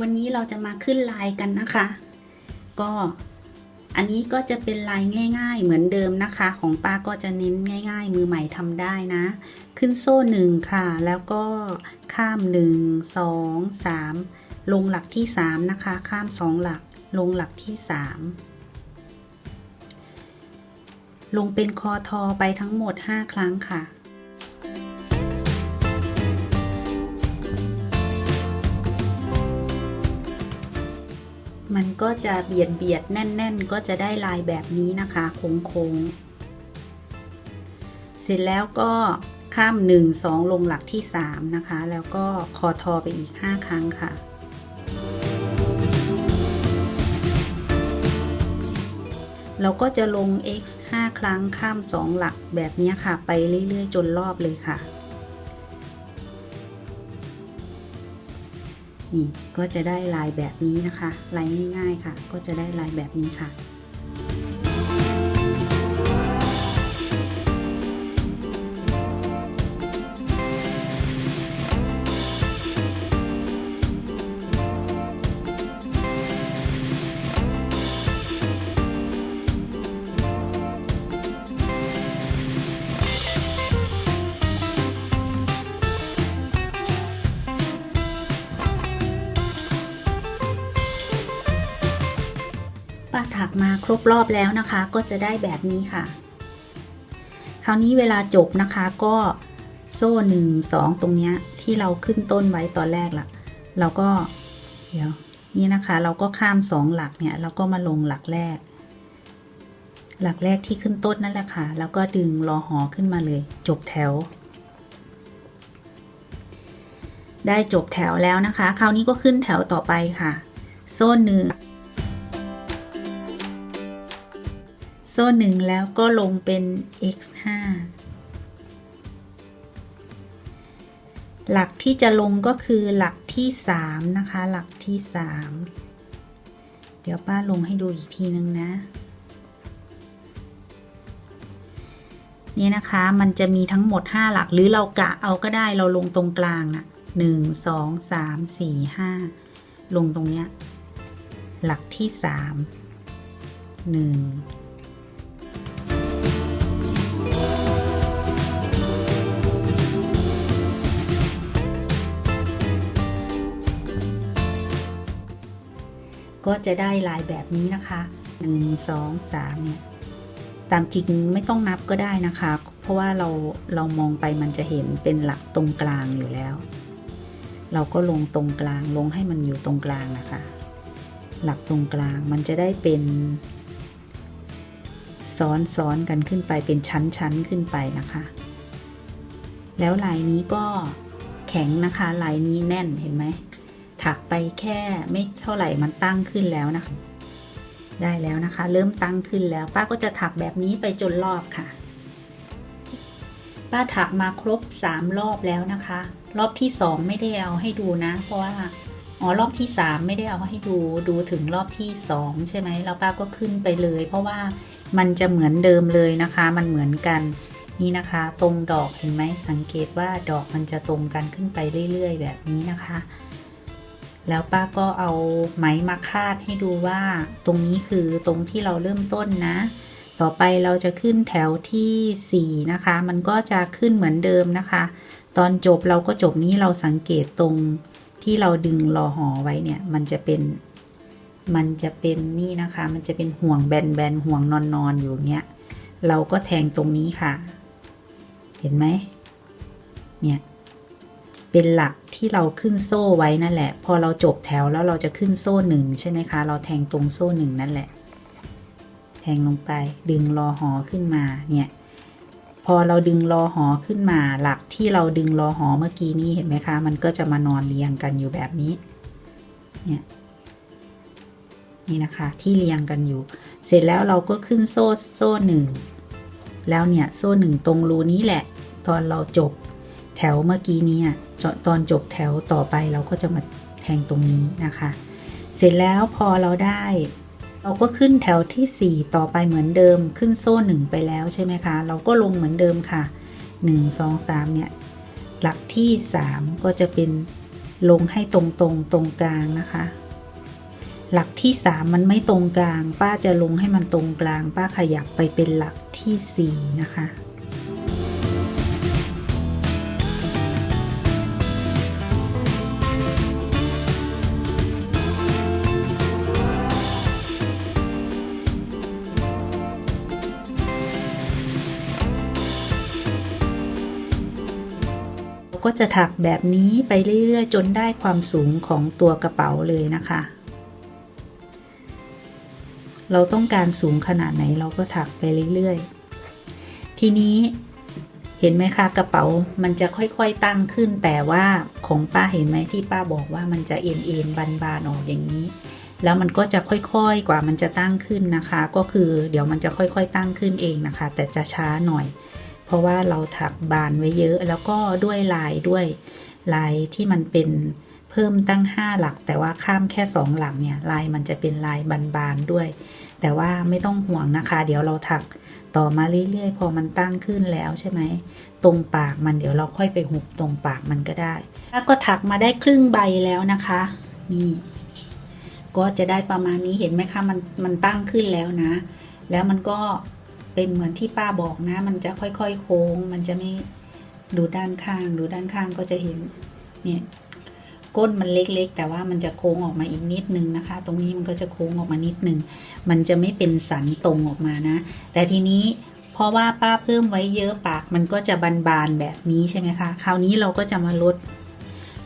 วันนี้เราจะมาขึ้นลายกันนะคะ ก็อันนี้ก็จะเป็นลายง่าย ๆ เหมือนเดิมนะคะ ของป้าก็จะเน้นง่าย ๆ มือใหม่ทำได้นะ ขึ้นโซ่หนึ่งค่ะ แล้วก็ข้ามหนึ่งสองสามลงหลักที่สามนะคะ ข้ามสองหลัก ลงหลักที่สามลงเป็นคอทอไปทั้งหมด 5 ครั้งค่ะ มันก็จะเบียดเบียดแน่น ๆ ก็จะได้ลายแบบนี้นะคะโค้งๆ เสร็จแล้วก็ข้าม 1 2 ลงหลักที่ 3 นะคะ แล้วก็คอทอไปอีก 5 ครั้งค่ะ เราก็จะลง x 5 ครั้งข้าม 2 หลักแบบนี้ค่ะ ไปเรื่อย ๆ จนรอบเลยค่ะ นี่ก็จะได้ลายแบบนี้นะคะ ลายง่ายๆค่ะ ก็จะได้ลายแบบนี้ค่ะ ป้าถักมาครบรอบแล้วนะคะ ก็จะได้แบบนี้ค่ะ คราวนี้เวลาจบนะคะก็โซ่หนึ่งสองตรงเนี้ยที่เราขึ้นต้นไว้ตอนแรกล่ะเราก็เดี๋ยวนี่นะคะ เราก็ข้ามสองหลักเนี่ยเราก็มาลงหลักแรก หลักแรกที่ขึ้นต้นนั่นแหละค่ะ แล้วก็ดึงรอหอขึ้นมาเลย จบแถว ได้จบแถวแล้วนะคะ คราวนี้ก็ขึ้นแถวต่อไปค่ะ โซ่หนึ่ง โซ่หนึ่งแล้วก็ลงเป็น x 5หลักที่จะลงก็คือหลักที่3นะคะ หลักที่ 3 เดี๋ยวป้าลงให้ดูอีกทีนึงนะนี่นะคะ มันจะมีทั้งหมด 5 หลัก หรือเรากะเอาก็ได้ เราลงตรงกลางอะ1 2 3 4 5ลงตรงเนี้ย หลักที่3 1 ก็จะได้ลายแบบนี้นะคะ1 2 3เนี่ยตามจริงไม่ต้องนับก็ได้นะคะ เพราะว่าเราเรามองไปมันจะเห็นเป็นหลักตรงกลางอยู่แล้ว เราก็ลงตรงกลางลงให้มันอยู่ตรงกลางนะคะ หลักตรงกลางมันจะได้เป็นซ้อนซ้อนกันขึ้นไปเป็นชั้นชั้นขึ้นไปนะคะ แล้วลายนี้ก็แข็งนะคะ ลายนี้แน่นเห็นไหม ถักไปแค่ไม่เท่าไหร่มันตั้งขึ้นแล้วนะคะ ได้แล้วนะคะ เริ่มตั้งขึ้นแล้ว ป้าก็จะถักแบบนี้ไปจนรอบค่ะ ป้าถักมาครบ 3 รอบแล้วนะคะ รอบที่ 2 ไม่ได้เอาให้ดูนะ เพราะว่าอ๋อรอบที่ 3 ไม่ได้เอาให้ดูดูถึงรอบที่ 2 ใช่ไหมแล้วป้าก็ขึ้นไปเลย เพราะว่ามันจะเหมือนเดิมเลยนะคะ มันเหมือนกันนี่นะคะ ตรงดอกเห็นไหมสังเกตว่าดอกมันจะตรงกันขึ้นไปเรื่อย ๆ แบบนี้นะคะ แล้วป้าก็เอาไหมมาคาดให้ดูว่า ตรงนี้คือตรงที่เราเริ่มต้นนะ ต่อไปเราจะขึ้นแถวที่ 4 นะคะ มันก็จะขึ้นเหมือนเดิมนะคะ ตอนจบเราก็จบนี้เราสังเกตตรงที่เราดึงรอหอไว้เนี่ย มันจะเป็น มันจะเป็นนี่นะคะ มันจะเป็นห่วงแบนๆห่วงนอนๆอยู่เงี้ย เราก็แทงตรงนี้ค่ะ เห็นไหมเนี่ย เป็นหลักที่เราขึ้นโซ่ไว้นั่นแหละ พอเราจบแถวแล้วเราจะขึ้นโซ่หนึ่งใช่ไหมคะ เราแทงตรงโซ่หนึ่งนั่นแหละ แทงลงไป ดึงรอหอขึ้นมาเนี่ยพอเราดึงรอหอขึ้นมาหลักที่เราดึงรอหอเมื่อกี้นี้เห็นไหมคะ มันก็จะมานอนเรียงกันอยู่แบบนี้เนี่ยนี่นะคะที่เรียงกันอยู่ เสร็จแล้วเราก็ขึ้นโซ่โซ่หนึ่งแล้วเนี่ยโซ่หนึ่งตรงรูนี้แหละ ตอนเราจบ แถวเมื่อกี้นี้อะตอนจบแถวต่อไปเราก็จะมาแทงตรงนี้นะคะ เสร็จแล้วพอเราได้ เราก็ขึ้นแถวที่ 4 ต่อไปเหมือนเดิมขึ้นโซ่ 1 ไปแล้วใช่ไหมคะ เราก็ลงเหมือนเดิมค่ะ 1 2 3 เนี่ย หลักที่ 3 ก็จะเป็นลงให้ตรงตรงๆตรงกลางนะคะ หลักที่สามมันไม่ตรงกลาง ป้าจะลงให้มันตรงกลาง ป้าขยับไปเป็นหลักที่สี่นะคะ ก็จะถักแบบนี้ไปเรื่อยๆ จนได้ความสูงของตัวกระเป๋าเลยนะคะ เราต้องการสูงขนาดไหนเราก็ถักไปเรื่อยๆ ทีนี้เห็นไหมคะกระเป๋ามันจะค่อยๆตั้งขึ้น แต่ว่าของป้าเห็นไหมที่ป้าบอกว่ามันจะเอ็นๆบานๆออกอย่างนี้ แล้วมันก็จะค่อยๆกว่ามันจะตั้งขึ้นนะคะ ก็คือเดี๋ยวมันจะค่อยๆตั้งขึ้นเองนะคะ แต่จะช้าหน่อย เพราะว่าเราถักบานไว้เยอะแล้วก็ด้วยลายด้วยลายที่มันเป็นเพิ่มตั้ง 5 หลัก แต่ว่าข้ามแค่ 2 หลักเนี่ยลายมันจะเป็นลายบานๆด้วย แต่ว่าไม่ต้องห่วงนะคะ เดี๋ยวเราถักต่อมาเรื่อยๆ พอมันตั้งขึ้นแล้วใช่ไหมตรงปากมันเดี๋ยวเราค่อยไปหุบตรงปากมันก็ได้ แล้วก็ถักมาได้ครึ่งใบแล้วนะคะ นี่ ก็จะได้ประมาณนี้เห็นไหมคะมันมันตั้งขึ้นแล้วนะ แล้วมันก็ เป็นเหมือนที่ป้าบอกนะ มันจะค่อยๆ โค้ง มันจะไม่ดูด้านข้าง ดูด้านข้างก็จะเห็น เนี่ย ก้นมันเล็กๆ แต่ว่ามันจะโค้งออกมาอีกนิดนึงนะคะ ตรงนี้มันก็จะโค้งออกมานิดนึง มันจะไม่เป็นสันตรงออกมานะ แต่ทีนี้เพราะว่าป้าเพิ่มไว้เยอะปากมันก็จะบานๆแบบนี้ใช่ไหมคะ คราวนี้เราก็จะมาลด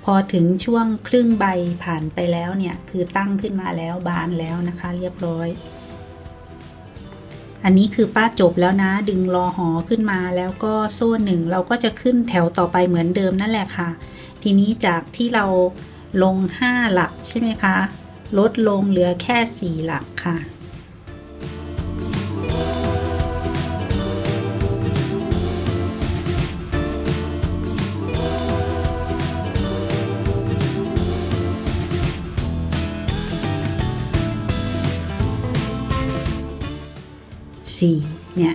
พอถึงช่วงครึ่งใบผ่านไปแล้วเนี่ย คือตั้งขึ้นมาแล้วบานแล้วนะคะ เรียบร้อย อันนี้คือป้าจบแล้วนะ ดึงรอหอขึ้นมาแล้วก็โซ่หนึ่งเราก็จะขึ้นแถวต่อไปเหมือนเดิมนั่นแหละค่ะ ทีนี้จากที่เราลง 5 หลักใช่ไหมคะ ลดลงเหลือแค่ 4 หลักค่ะ สี่เนี่ย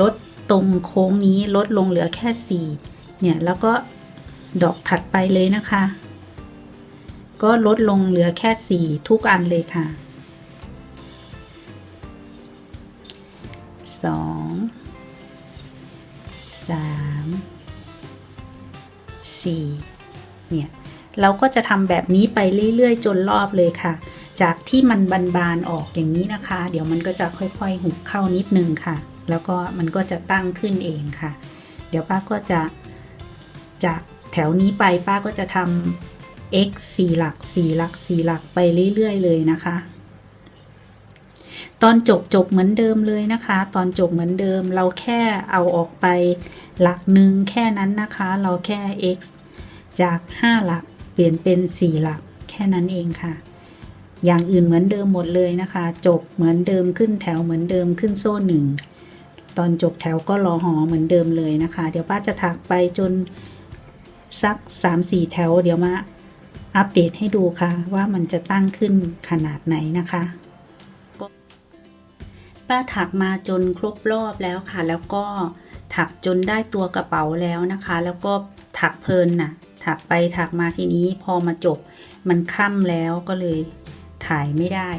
ลดตรงโค้งนี้ลดลงเหลือแค่สี่เนี่ย แล้วก็ดอกถัดไปเลยนะคะ ก็ลดลงเหลือแค่สี่ทุกอันเลยค่ะสองสามสี่เนี่ย เราก็จะทำแบบนี้ไปเรื่อย ๆ จนรอบเลยค่ะ จากที่มันบานๆออกอย่างนี้นะคะ เดี๋ยวมันก็จะค่อยๆหุบเข้านิดนึงค่ะ แล้วก็มันก็จะตั้งขึ้นเองค่ะ เดี๋ยวป้าก็จะจากแถวนี้ไปป้าก็จะทำ x 4หลัก4หลัก4หลักไปเรื่อยๆ เลยนะคะ ตอนจบจบเหมือนเดิมเลยนะคะ ตอนจบเหมือนเดิมเราแค่เอาออกไปหลักหนึ่งแค่นั้นนะคะ เราแค่ x จาก 5 หลักเปลี่ยนเป็น 4 หลักแค่นั้นเองค่ะ อย่างอื่นเหมือนเดิมหมดเลยนะคะ จบเหมือนเดิมขึ้นแถวเหมือนเดิมขึ้นโซ่หนึ่งตอนจบแถวก็รอหอเหมือนเดิมเลยนะคะ เดี๋ยวป้าจะถักไปจนสัก 3-4 แถว เดี๋ยวมาอัปเดตให้ดูค่ะ ว่ามันจะตั้งขึ้นขนาดไหนนะคะป้าถักมาจนครบรอบแล้วค่ะ แล้วก็ถักจนได้ตัวกระเป๋าแล้วนะคะ แล้วก็ถักเพลินน่ะ ถักไปถักมาทีนี้พอมาจบมันค่ำแล้วก็เลย ถ่ายไม่ได้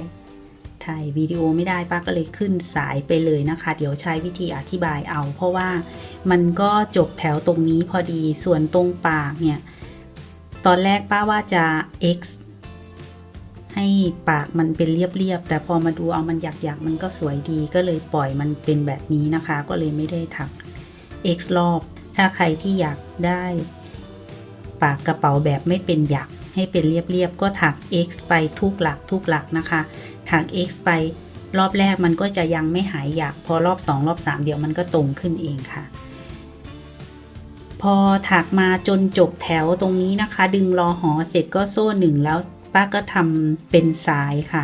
ถ่ายวิดีโอไม่ได้ป้าก็เลยขึ้นสายไปเลยนะคะ เดี๋ยวใช้วิธีอธิบายเอา เพราะว่ามันก็จบแถวตรงนี้พอดีส่วนตรงปากเนี่ยตอนแรกป้าว่าจะ x ให้ปากมันเป็นเรียบๆแต่พอมาดูเอามันหยักๆมันก็สวยดีก็เลยปล่อยมันเป็นแบบนี้นะคะ ก็เลยไม่ได้ถัก x รอบ ถ้าใครที่อยากได้ ปากกระเป๋าแบบไม่เป็นหยัก ให้เป็นเรียบๆก็ถัก x ไปทุกหลักทุกหลักนะคะ ถัก x ไปรอบแรกมันก็จะยังไม่หายหยักพอรอบ 2 รอบ 3 เดี๋ยวมันก็ตรงขึ้นเองค่ะ พอถักมาจนจบแถวตรงนี้นะคะ ดึงรอหอเสร็จก็โซ่หนึ่งแล้วป้าก็ทำเป็นสายค่ะ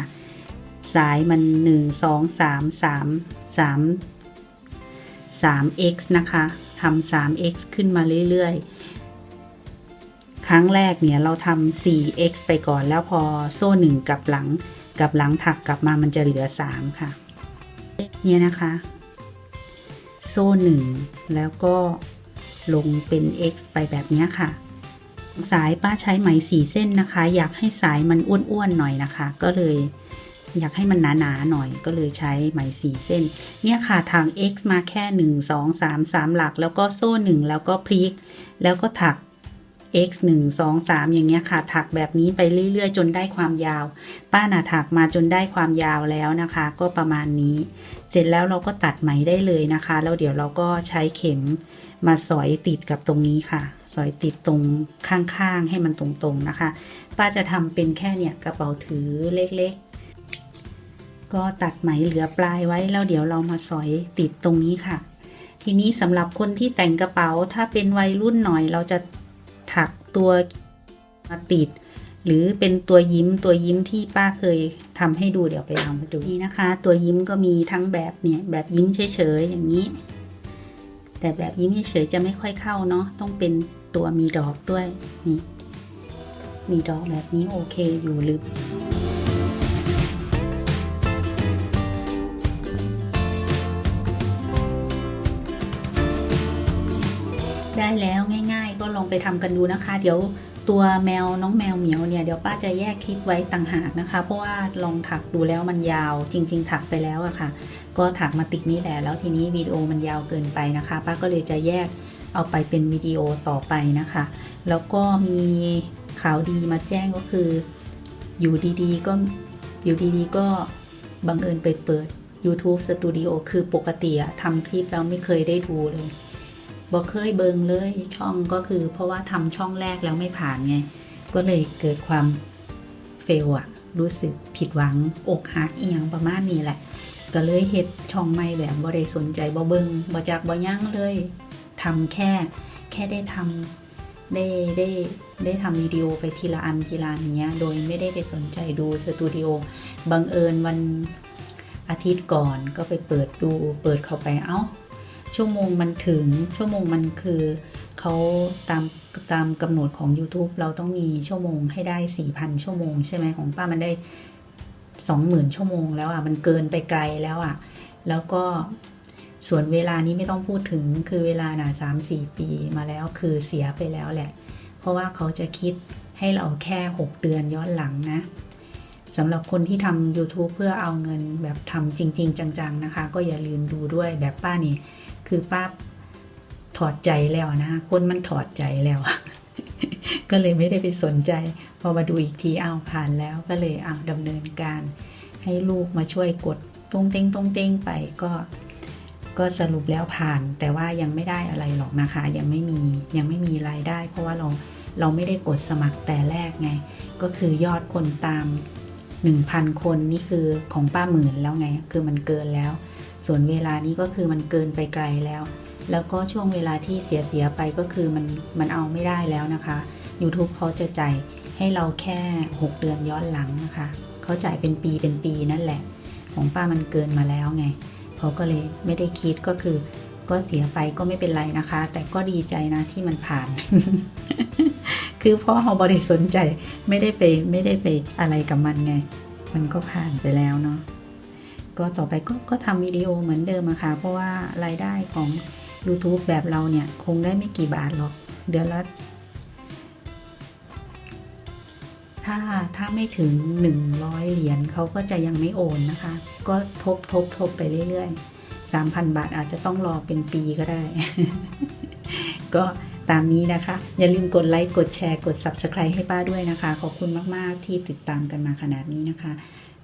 สายมัน 1 2 3 3 3 3x นะคะทำ 3x ขึ้นมาเรื่อยๆ ครั้งแรกเนี่ยเราทำ 4x ไปก่อนแล้วพอโซ่หนึ่งกลับหลังกลับหลังถักกลับมามันจะเหลือ 3 ค่ะ เนี่ยนะคะ โซ่หนึ่งแล้วก็ลงเป็น x ไปแบบนี้ค่ะ สายป้าใช้ไหมสีเส้นนะคะ อยากให้สายมันอ้วนๆหน่อยนะคะ ก็เลยอยากให้มันหนาๆหน่อยก็เลยใช้ไหมสีเส้น เนี่ยค่ะทาง x มาแค่ 1 2 3 3 หลัก แล้วก็โซ่ 1 แล้วก็พลิก แล้วก็ถัก x 1 2 3 อย่างเงี้ยค่ะ ถักแบบนี้ไปเรื่อยๆ จนได้ความยาว ป้าน่ะถักมาจนได้ความยาวแล้วนะคะ ก็ประมาณนี้ เสร็จแล้วเราก็ตัดไหมได้เลยนะคะ แล้วเดี๋ยวเราก็ใช้เข็มมาสอยติดกับตรงนี้ค่ะ สอยติดตรงข้างๆ ให้มันตรงๆนะคะ ป้าจะทำเป็นแค่เนี่ยกระเป๋าถือเล็กๆ ก็ตัดไหมเหลือปลายไว้แล้วเดี๋ยวเรามาสอยติดตรงนี้ค่ะ ทีนี้สำหรับคนที่แต่งกระเป๋าถ้าเป็นวัยรุ่นหน่อยเราจะ ตัวมาติด หรือเป็นตัวยิ้มตัวยิ้มที่ป้าเคยทำให้ดูเดี๋ยวไปลองมาดูนี่นะคะ ตัวยิ้มก็มีทั้งแบบเนี่ยแบบยิ้มเฉยๆอย่างนี้ แต่แบบยิ้มเฉยๆจะไม่ค่อยเข้าเนาะต้องเป็นตัวมีดอกด้วยนี่มีดอกแบบนี้โอเคอยู่หรือได้แล้วง่าย ลองไปทำกันดูนะคะ เดี๋ยวตัวแมวน้องแมวเหมียวเนี่ยเดี๋ยวป้าจะแยกคลิปไว้ต่างหากนะคะ เพราะว่าลองถักดูแล้วมันยาวจริง ๆ ถักไปแล้วอะค่ะ ก็ถักมาติดนี่แหละแล้วทีนี้วิดีโอมันยาวเกินไปนะคะ ป้าก็เลยจะแยกเอาไปเป็นวิดีโอต่อไปนะคะ แล้วก็มีข่าวดีมาแจ้งก็คือ อยู่ดีๆก็อยู่ดีๆ ก็บังเอิญไปเปิด YouTube Studio คือปกติอะทำคลิปแล้วไม่เคยได้ดูเลย บอกเคยเบิงเลยช่องก็คือ เพราะว่าทำช่องแรกแล้วไม่ผ่านไง ก็เลยเกิดความเฟลอะรู้สึกผิดหวังอกหักเอียงประมาณนี้แหละ ก็เลยเฮ็ดช่องใหม่แบบบ่ได้สนใจบ่เบิงบ่จักบ่ยั้งเลยทำแค่แค่ได้ทำได้ได้ได้ทำวิดีโอไปทีละอันทีละอันเนี้ย โดยไม่ได้ไปสนใจดูสตูดิโอบังเอิญวันอาทิตย์ก่อนก็ไปเปิดดูเปิดเข้าไปเอ้า ชั่วโมงมันถึงชั่วโมงมันคือเขาตามตามกำหนดของ YouTube เราต้องมีชั่วโมงให้ได้ 4,000 ชั่วโมง ใช่ไหมของป้ามันได้ 20,000 ชั่วโมงแล้วอะมันเกินไปไกลแล้วอะ แล้วก็ส่วนเวลานี้ไม่ต้องพูดถึงคือเวลาหน่ะ3 4ปีมาแล้วคือเสียไปแล้วแหละ เพราะว่าเขาจะคิดให้เราแค่ 6 เดือนย้อนหลังนะสำหรับคนที่ทำ YouTube เพื่อเอาเงินแบบทำจริง ๆ จัง ๆ นะคะ ก็อย่าลืมดูด้วยแบบป้านี่ คือป้าถอดใจแล้วนะ คนมันถอดใจแล้ว ก็เลยไม่ได้ไปสนใจ พอมาดูอีกทีเอาวผ่านแล้วก็เลยเอาดำเนินการ ให้ลูกมาช่วยกดตรงเต้งตรงเต้งไปก็ ก็สรุปแล้วผ่าน แต่ว่ายังไม่ได้อะไรหรอกนะคะ ยังไม่มียังไม่มีรายได้ เพราะว่าเราเราไม่ได้กดสมัครแต่แรกไง ก็คือยอดคนตาม 1,000 คนนี่คือของป้าหมื่นแล้วไง คือมันเกินแล้ว ส่วนเวลานี้ก็คือมันเกินไปไกลแล้ว แล้วก็ช่วงเวลาที่เสียเสียๆไปก็คือมันมันเอาไม่ได้แล้วนะคะ YouTube เขาจะจ่ายให้เราแค่ 6 เดือนย้อนหลังนะคะเขาจ่ายเป็นปีเป็นปีนั่นแหละ ของป้ามันเกินมาแล้วไงเขาก็เลยไม่ได้คิดก็คือ ก็เสียไปก็ไม่เป็นไรนะคะ แต่ก็ดีใจนะที่มันผ่าน คือเพราะเราบริสนใจไม่ได้ไปไม่ได้ไปอะไรกับมันไง มันก็ผ่านไปแล้วเนาะ ก็ต่อไปก็ก็ทำวิดีโอเหมือนเดิมอะค่ะ เพราะว่ารายได้ของ YouTube แบบเราเนี่ย คงได้ไม่กี่บาทหรอก เดือนละถ้าถ้าไม่ถึง 100 เหรียญเขาก็จะยังไม่โอนนะคะ ก็ทบทบทบไปเรื่อยๆ 3,000 บาทอาจจะต้องรอเป็นปีก็ได้ ก็ตามนี้นะคะ อย่าลืมกดไลค์ กดแชร์ กด Subscribe ให้ป้าด้วยนะคะ ขอบคุณมาก ๆ ที่ติดตามกันมาขนาดนี้นะคะ